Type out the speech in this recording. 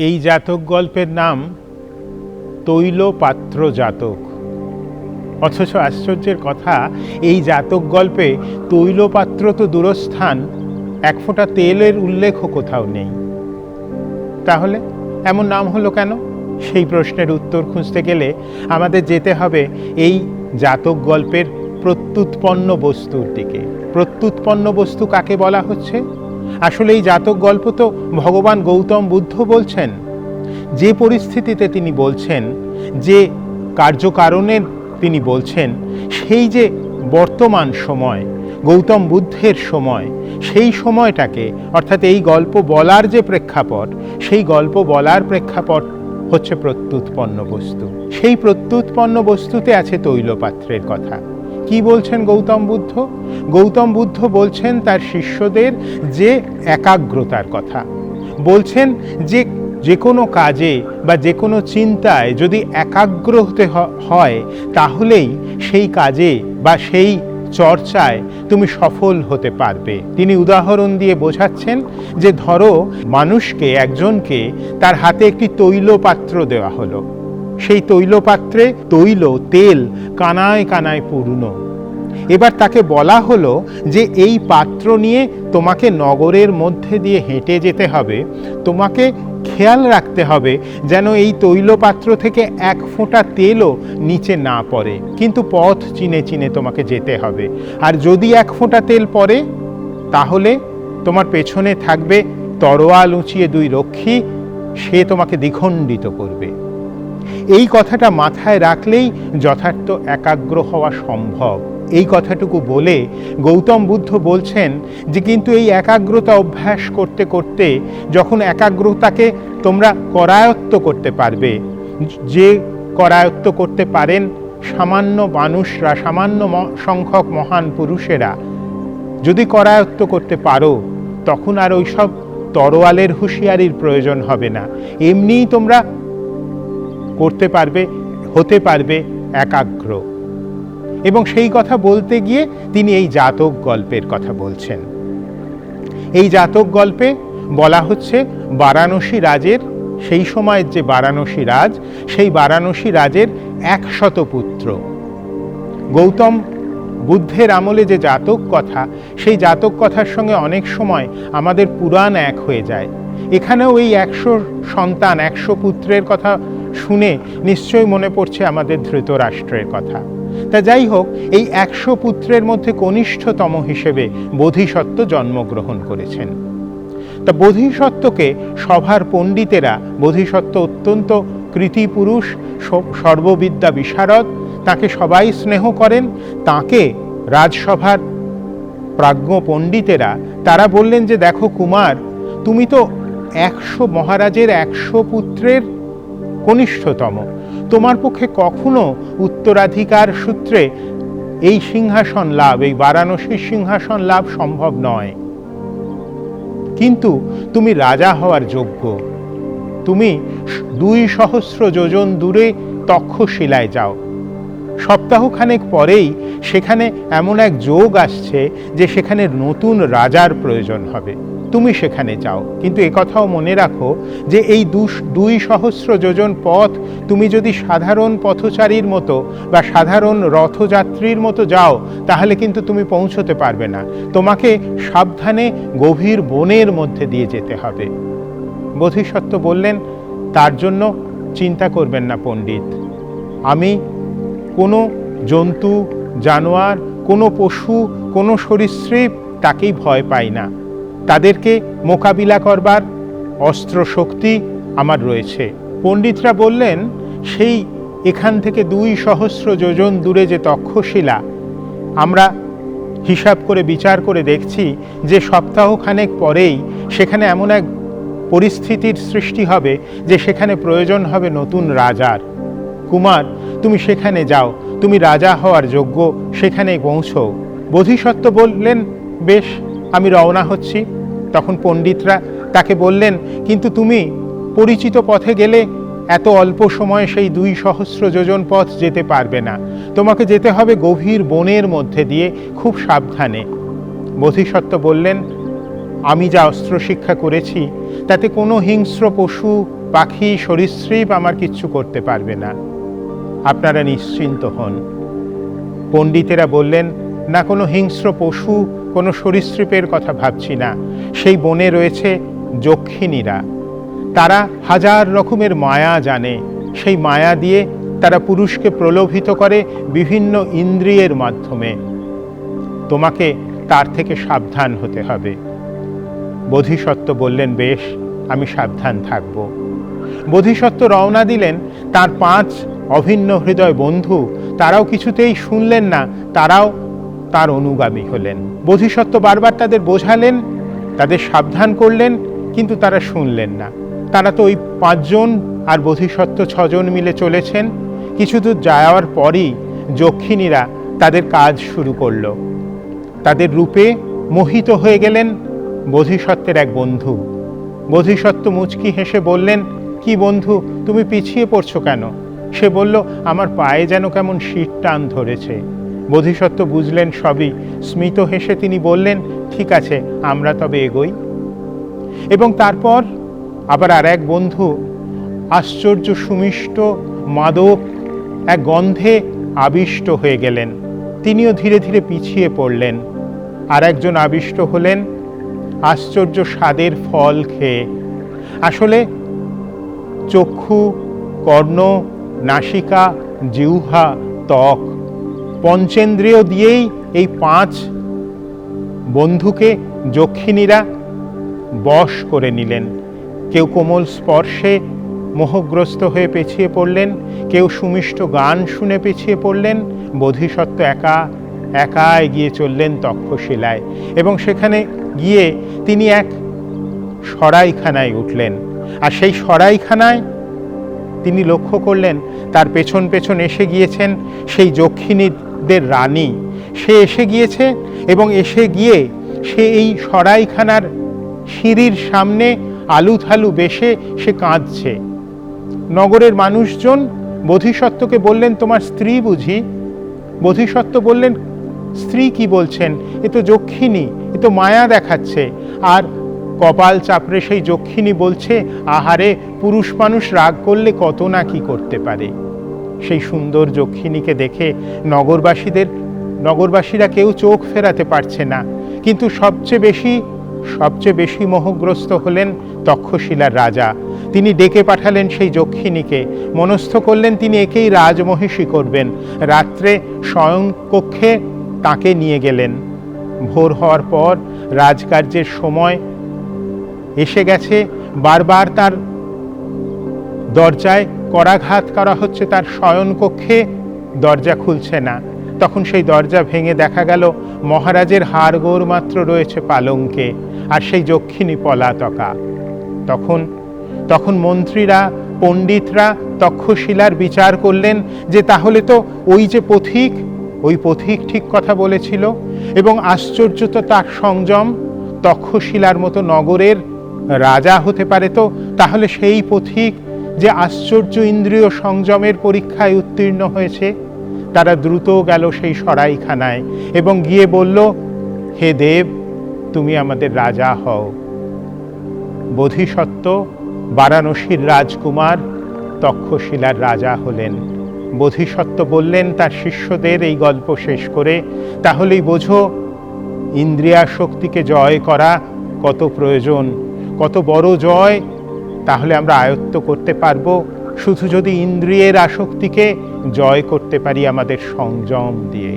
এই জাতক গল্পের নাম তৈলপাত্র জাতক অথচ আশ্চর্যের কথা, এই জাতক গল্পে তৈলপাত্র তো দূরস্থান, এক ফোঁটা তেলের উল্লেখও কোথাও নেই। তাহলে এমন নাম হলো কেন? সেই প্রশ্নের উত্তর খুঁজতে গেলে আমাদের যেতে হবে এই জাতক গল্পের প্রত্যুৎপন্ন বস্তুর দিকে। প্রত্যুৎপন্ন বস্তু কাকে বলা হচ্ছে? আসলে এই জাতক গল্প তো ভগবান গৌতম বুদ্ধ বলছেন। যে পরিস্থিতিতে তিনি বলছেন, যে কার্যকারণের তিনি বলছেন, সেই যে বর্তমান সময়, গৌতম বুদ্ধের সময়, সেই সময়টাকে, অর্থাৎ এই গল্প বলার যে প্রেক্ষাপট, সেই গল্প বলার প্রেক্ষাপট হচ্ছে প্রত্যুৎপন্ন বস্তু। সেই প্রত্যুৎপন্ন বস্তুতে আছে তৈলপাত্রের কথা। কি বলছেন গৌতম বুদ্ধ? গৌতম বুদ্ধ বলছেন তার শিষ্যদের যে একাগ্রতার কথা। বলছেন যে যে কোনো কাজে বা যে কোনো চিন্তায় যদি একাগ্র হতে হয়, তাহলেই সেই কাজে বা সেই চর্চায় তুমি সফল হতে পারবে। তিনি উদাহরণ দিয়ে বোঝাচ্ছেন যে ধরো, মানুষকে, একজনকে তার হাতে একটি তৈল পাত্র দেওয়া হলো। সেই তৈল পাত্রে তৈল, তেল কানায় কানায় পূর্ণ। এবার তাকে বলা হলো যে, এই পাত্র নিয়ে তোমাকে নগরের মধ্যে দিয়ে হেঁটে যেতে হবে। তোমাকে খেয়াল রাখতে হবে যেন এই তৈল পাত্র থেকে এক ফোঁটা তেলও নিচে না পড়ে। কিন্তু পথ চিনে চিনে তোমাকে যেতে হবে। আর যদি এক ফোঁটা তেল পড়ে, তাহলে তোমার পেছনে থাকবে তরোয়াল উঁচিয়ে দুই রক্ষী। সে তোমাকে দ্বিখণ্ডিত করবে। এই কথাটা মাথায় রাখলেই যথার্থ একাগ্র হওয়া সম্ভব। এই কথাটুকু বলে গৌতম বুদ্ধ বলছেন যে, কিন্তু এই একাগ্রতা অভ্যাস করতে করতে যখন একাগ্রতাকে তোমরা করায়ত্ত করতে পারবে, যে করায়ত্ত করতে পারেন সামান্য মানুষরা, সামান্য সংখ্যক মহান পুরুষেরা, যদি করায়ত্ত করতে পারো, তখন আর ওইসব তরোয়ালের হুঁশিয়ারির প্রয়োজন হবে না। এমনিই তোমরা করতে পারবে, হতে পারবে একাগ্র। এবং সেই কথা বলতে গিয়ে তিনি এই জাতক গল্পের কথা বলছেন। এই জাতক গল্পে বলা হচ্ছে, বারাণসী রাজের, সেই সময়ের যে বারাণসী রাজ, সেই বারাণসী রাজের একশত পুত্র। গৌতম বুদ্ধের আমলে যে জাতক কথা, সেই জাতক কথার সঙ্গে অনেক সময় আমাদের পুরাণ এক হয়ে যায়। এখানেও এই একশো সন্তান, একশো পুত্রের কথা শুনে নিশ্চয়ই মনে পড়ছে আমাদের ধৃতরাষ্ট্রের কথা। তা যাই হোক এই একশো পুত্রের মধ্যে কনিষ্ঠতম হিসেবে বোধিসত্ত্ব জন্মগ্রহণ করেছেন। তা বোধিসত্ত্বকে সভার পণ্ডিতেরা, বোধিসত্ত্ব অত্যন্ত কৃতিপুরুষ সর্ববিদ্যা বিশারদ, তাকে সবাই স্নেহ করেন, তাকে রাজসভার প্রাজ্ঞ পণ্ডিতেরা, তারা বললেন যে, দেখো কুমার, তুমি তো একশো, মহারাজের একশো পুত্রের কনিষ্ঠতম তোমার পক্ষে কখনো উত্তরাধিকার সূত্রে এই সিংহাসন লাভ, এই বারাণসীর সিংহাসন লাভ সম্ভব নয়। কিন্তু তুমি রাজা হওয়ার যোগ্য। তুমি দুই সহস্র যোজন দূরে তক্ষশিলায় যাও। সপ্তাহখানেক পরেই সেখানে এমন এক যোগ আসছে যে সেখানে নতুন রাজার প্রয়োজন হবে। তুমি সেখানে যাও। কিন্তু একথাও মনে রাখো যে এই দুই সহস্র যোজন পথ তুমি যদি সাধারণ পথচারীর মতো বা সাধারণ রথযাত্রীর মতো যাও, তাহলে কিন্তু তুমি পৌঁছতে পারবে না। তোমাকে সাবধানে গভীর বনের মধ্যে দিয়ে যেতে হবে। বোধিসত্ত্ব বললেন, তার জন্য চিন্তা করবেন না পণ্ডিত। আমি কোনো জন্তু, জানোয়ার, কোনো পশু, কোনো সরীসৃপ তাকেই ভয় পাই না। তাদেরকে মোকাবিলা করবার অস্ত্র শক্তি আমার রয়েছে। পণ্ডিতরা বললেন, সেই এখান থেকে দুই সহস্র যোজন দূরে যে তক্ষশিলা, আমরা হিসাব করে বিচার করে দেখছি যে সপ্তাহখানেক পরেই সেখানে এমন এক পরিস্থিতির সৃষ্টি হবে যে সেখানে প্রয়োজন হবে নতুন রাজার। কুমার, তুমি সেখানে যাও, তুমি রাজা হওয়ার যোগ্য সেখানে পৌঁছো বোধিসত্ত্ব বললেন, বেশ আমি রওনা হচ্ছি। তখন পণ্ডিতরা তাকে বললেন, কিন্তু তুমি পরিচিত পথে গেলে এত অল্প সময়ে সেই দুই সহস্র যোজন পথ যেতে পারবে না। তোমাকে যেতে হবে গভীর বনের মধ্যে দিয়ে খুব সাবধানে। বোধিসত্ত্ব বললেন, আমি যা অস্ত্র শিক্ষা করেছি, তাতে কোনো হিংস্র পশু, পাখি, সরীসৃপ আমার কিচ্ছু করতে পারবে না। আপনারা নিশ্চিন্ত হন। পণ্ডিতেরা বললেন, না কোনো হিংস্র পশু কোনো সরীসৃপের কথা ভাবছি না। সেই বনে রয়েছে যক্ষিণীরা। তারা হাজার রকমের মায়া জানে। সেই মায়া দিয়ে তারা পুরুষকে প্রলোভিত করে বিভিন্ন ইন্দ্রিয়ের মাধ্যমে। তোমাকে তার থেকে সাবধান হতে হবে। বোধিসত্ত্ব বললেন, বেশ, আমি সাবধান থাকব। বোধিসত্ত্ব রওনা দিলেন, তার পাঁচ অভিন্ন হৃদয় বন্ধু, তারাও কিছুতেই শুনলেন না। তারাও তার অনুগামী হলেন। বোধিসত্ত্ব বারবার তাদের বোঝালেন, তাদের সাবধান করলেন, কিন্তু তারা শুনলেন না। তারা তো ওই পাঁচজন আর বোধিসত্ত্ব ছজন মিলে চলেছেন। কিছু দূর যাওয়ার পরই যক্ষিণীরা তাদের কাজ শুরু করল। তাদের রূপে মোহিত হয়ে গেলেন বোধিসত্ত্বের এক বন্ধু। বোধিসত্ত্ব মুচকি হেসে বললেন, কি বন্ধু, তুমি পিছিয়ে পড়ছো কেন? সে বলল, আমার পায়ে যেন কেমন শীত টান ধরেছে। বোধিসত্ত্ব বুঝলেন সবই। স্মিত হেসে তিনি বললেন, ঠিক আছে, আমরা তবে এগোই। এবং তারপর আবার আর এক বন্ধু, আশ্চর্য সুমিষ্ট মাদক, এক গন্ধে আবিষ্ট হয়ে গেলেন। তিনিও ধীরে ধীরে পিছিয়ে পড়লেন। আর একজন আবিষ্ট হলেন, আশ্চর্য স্বাদের ফল খেয়ে। আসলে চক্ষু, কর্ণ, নাসিকা, জিহ্বা, ত্বক পঞ্চেন্দ্রিয় দিয়েই এই পাঁচ বন্ধুকে যক্ষিণীরা বশ করে নিলেন। কেউ কোমল স্পর্শে মোহগ্রস্ত হয়ে পেছিয়ে পড়লেন, কেউ সুমিষ্ট গান শুনে পেছিয়ে পড়লেন, বোধিসত্ত্ব একা একা এগিয়ে চললেন তক্ষশিলায় এবং সেখানে গিয়ে তিনি এক সরাইখানায় উঠলেন। আর সেই সরাইখানায় তিনি লক্ষ্য করলেন, তার পেছন পেছন এসে গিয়েছেন সেই যক্ষিণীদের রানী। সে এসে গিয়েছে এবং এসে গিয়ে সে এই সরাইখানার সিঁড়ির সামনে আলু থালু বেশে সে কাঁদছে। নগরের মানুষজন বোধিসত্ত্বকে বললেন, তোমার স্ত্রী বুঝি? বোধিসত্ত্ব বললেন, স্ত্রী কি বলছেন? এ তো যক্ষিণী, এ তো মায়া দেখাচ্ছে। আর কপাল চাপড়ে সেই যক্ষিণী বলছে, আহারে, পুরুষ মানুষ রাগ করলে কত না কি করতে পারে? সেই সুন্দর যক্ষিণীকে দেখে নগরবাসীদের, নগরবাসীরা কেউ চোখ ফেরাতে পারছে না। কিন্তু সবচেয়ে বেশি সবচেয়ে বেশি মোহগ্রস্ত হলেন তক্ষশিলার রাজা। তিনি ডেকে পাঠালেন সেই যক্ষিণীকে। মনস্থ করলেন তিনি একেই রাজমহিষী করবেন। রাত্রে শয়নকক্ষে তাকে নিয়ে গেলেন। ভোর হওয়ার পর রাজকার্যের সময় এসে গেছে। বারবার তার দরজায় করাঘাত করা হচ্ছে তার শয়নকক্ষে দরজা খুলছে না। তখন সেই দরজা ভেঙে দেখা গেল, মহারাজের হাড়গোড় মাত্র রয়েছে পালঙ্কে আর সেই যক্ষিণী পলাতকা। তখন তখন মন্ত্রীরা, পণ্ডিতরা, তক্ষশিলার বিচার করলেন যে তাহলে তো ওই যে পথিক, ওই পথিক ঠিক কথা বলেছিল এবং আশ্চর্য তো তার সংযম, তক্ষশিলার মতো নগরের রাজা হতে পারে তো, তাহলে সেই পথিক যে আশ্চর্য ইন্দ্রিয় সংযমের পরীক্ষায় উত্তীর্ণ হয়েছে, তারা দ্রুত গেল সেই সরাইখানায় এবং গিয়ে বলল, হে দেব, তুমি আমাদের রাজা হও। বোধিসত্ত্ব, বারাণসীর রাজকুমার, তক্ষশিলার রাজা হলেন। বোধিসত্ত্ব বললেন, তার শিষ্যদের এই গল্প শেষ করে তাহলেই বোঝো ইন্দ্রিয়া শক্তিকে জয় করা কত প্রয়োজন, কত বড় জয় তাহলে আমরা আয়ত্ত করতে পারব। শুধু যদি ইন্দ্রিয়ের আসক্তিকে জয় করতে পারি আমাদের সংযম দিয়ে।